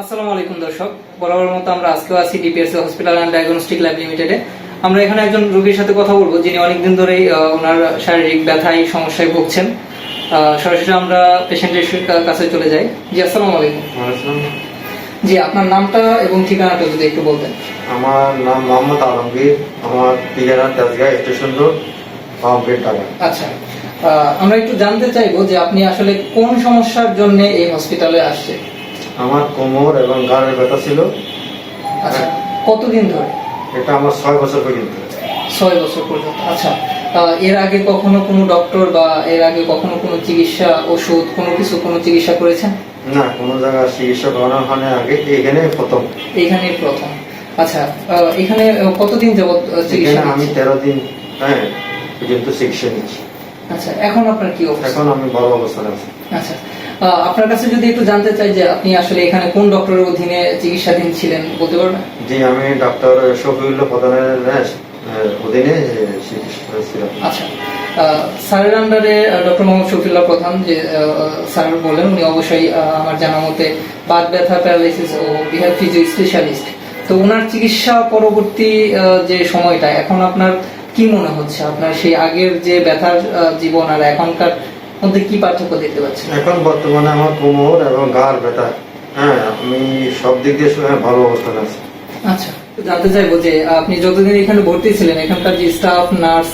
আসসালামু আলাইকুম দর্শক। বরাবর মতো আমরা আজকেও আছি DPS hospital and diagnostic lab লিমিটেডে আমরা এখানে একজন রোগীর সাথে কথা বলব যিনি অনেকদিন ধরেই ওনার শারীরিক ব্যথায় সমস্যায় ভুগছেন। সরাসরি আমরা পেশেন্টের কাছে চলে যাই। জি আসসালামু আলাইকুম। জি আপনার নামটা এবং ঠিকানাটা যদি একটু বলতেন। আমার নাম মোহাম্মদ আলমগীর। আমার ঠিকানা তেজগাঁ স্টেশন রোড আচ্ছা। আমরা একটু জানতে চাইব যে আপনি আসলে কোন সমস্যার জন্য এই হসপিটালে আসছে আমার কোমর এবং ঘাড়ের ব্যথা ছিল। আচ্ছা কতদিন ধরে? এটা আমার ছয় বছর পর্যন্ত। ছয় বছর পর্যন্ত আচ্ছা। এর আগে কখনো কোনো ডক্টর বা এর আগে কখনো কোনো চিকিৎসা ওষুধ কোনো কিছু কোনো চিকিৎসা করেছেন? না কোনো জায়গায় চিকিৎসা করানো হয় আগে এখানে প্রথম। এইখানে প্রথম। আচ্ছা এখানে কতদিন যাবত চিকিৎসা আমি? তেরো দিন হ্যাঁ পর্যন্ত চিকিৎসা নিচ্ছি। আচ্ছা এখন আপনার কি অবস্থা? এখন আমি ভালো অবস্থানে আছি। আচ্ছা আপনার কাছে যদি একটু জানতে চাই যে আপনি আসলে এখানে কোন ডক্টরের অধীনে চিকিৎসাধীন ছিলেন বলতে পারবেন? জি আমি ডক্টর শফিউল্লাহ প্রধানের অধীনে চিকিৎসা আচ্ছা। স্যারের আন্ডারে ডক্টর মোহাম্মদ শফিউল্লাহ প্রধান যে স্যার বলেন উনি অবশ্যই আমার জানা মতে বাত ব্যথা প্যারালাইসিস ও বিহার ফিজিও স্পেশালিস্ট। তো ওনার চিকিৎসা পরবর্তী যে সময়টা এখন আপনার কি মনে হচ্ছে? আপনার সেই আগের যে ব্যথার জীবন আর এখনকার মধ্যে কি পার্থক্য দেখতে পাচ্ছেন? এখন বর্তমানে আমার কোমর এবং ঘাড় ব্যথা হ্যাঁ আমি সব দিক দিয়ে হ্যাঁ, ভালো অবস্থানে আছি। আচ্ছা জানতে চাইব যে আপনি যতদিন এখানে ভর্তি ছিলেন এখানকার যে স্টাফ নার্স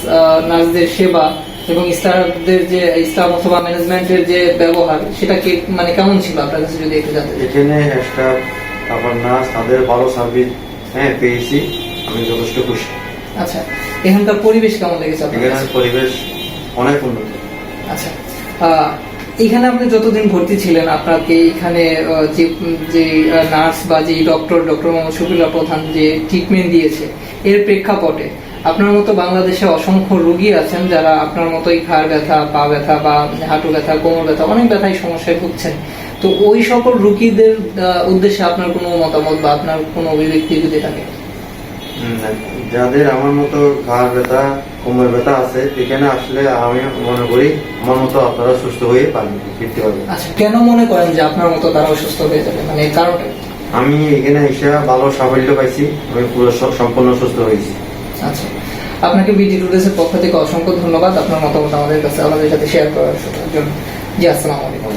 নার্সদের সেবা এবং স্টাফদের যে স্টাফ অথবা ম্যানেজমেন্টের যে ব্যবহার সেটা কি মানে কেমন ছিল? আপনার কাছে যদি একটু জানতে এখানে স্টাফ তারপর নার্স তাদের ভালো সার্ভিস হ্যাঁ পেয়েছি আমি যথেষ্ট খুশি। আচ্ছা এখানকার পরিবেশ কেমন লেগেছে আপনার পরিবেশ অনেক উন্নত। আচ্ছা এখানে আপনি যতদিন ভর্তি ছিলেন, আপনাকে এখানে যে যে নার্স বা যে ডক্টর ডক্টর মোহাম্মদ শফিউল্লাহ প্রধান যে ট্রিটমেন্ট দিয়েছে, এর প্রেক্ষাপটে আপনার মতো বাংলাদেশে অসংখ্য রোগী আছেন যারা আপনার মতোই ঘাড় ব্যথা, পা ব্যথা বা হাঁটু ব্যথা, কোমর ব্যথা, অনেক ব্যথায় সমস্যায় ভুগছেন। তো ওই সকল রুগীদের উদ্দেশ্যে আপনার কোনো মতামত বা আপনার কোনো অভিব্যক্তি যদি থাকে? যাদের আমার মতো ঘাড় ব্যথা কোমর ব্যথা আছে এখানে আসলে আমি মনে করি আমার মতো আপনারা সুস্থ হয়ে পারবেন ফিরতে পারবেন। আচ্ছা কেন মনে করেন যে আপনার মতো তারাও সুস্থ হয়ে যাবে? মানে কারণটা আমি এখানে এসে ভালো সাফল্য পাইছি আমি পুরো সম্পূর্ণ সুস্থ হয়েছি। আচ্ছা আপনাকে বিডি টুডেসের পক্ষ থেকে অসংখ্য ধন্যবাদ। আপনার মতামত আমাদের কাছে আমাদের সাথে শেয়ার করার জন্য। জি আসসালামু আলাইকুম।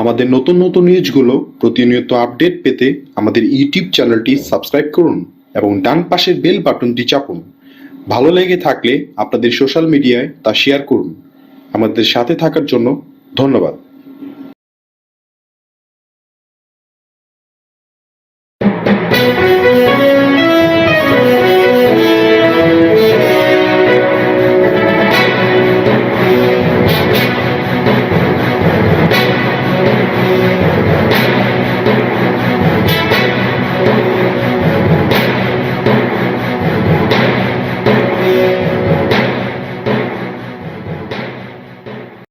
আমাদের নতুন নতুন নিউজগুলো প্রতিনিয়ত আপডেট পেতে আমাদের ইউটিউব চ্যানেলটি সাবস্ক্রাইব করুন। এবং ডান পাশের বেল বাটনটি চাপুন। ভালো লেগে থাকলে আপনাদের সোশ্যাল মিডিয়ায় তা শেয়ার করুন। আমাদের সাথে থাকার জন্য ধন্যবাদ।